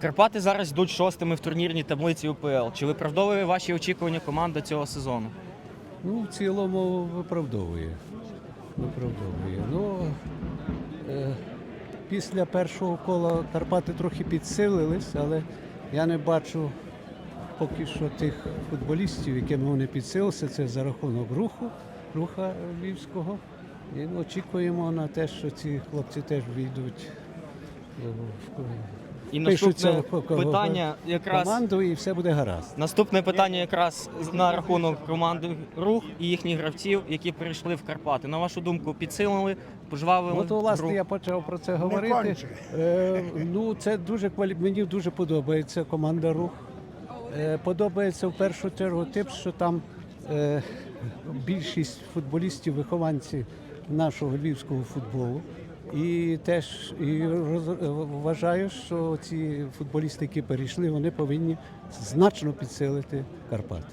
Карпати зараз йдуть шостими в турнірній таблиці УПЛ. Чи виправдовує ваші очікування команда цього сезону? Ну, в цілому виправдовує. Виправдовує. Ну, е, після першого кола Карпати трохи підсилились, але я не бачу поки що тих футболістів, якими вони підсилилися. Це за рахунок руху, руха львівського. І очікуємо на те, що ці хлопці теж війдуть в І наступне питання якраз команду і все буде гаразд. наступне питання якраз на рахунок команди рух і їхніх гравців, які перейшли в Карпати. На вашу думку, підсилили, пожвавили От, власне, я почав про це говорити. Е, ну, це дуже квалі... Мені дуже подобається команда рух. Е, подобається в першу чергу тим, що там е, більшість футболістів, вихованці нашого львівського футболу. І теж і вважаю, що ці футболісти, які перейшли, вони повинні значно підсилити Карпати.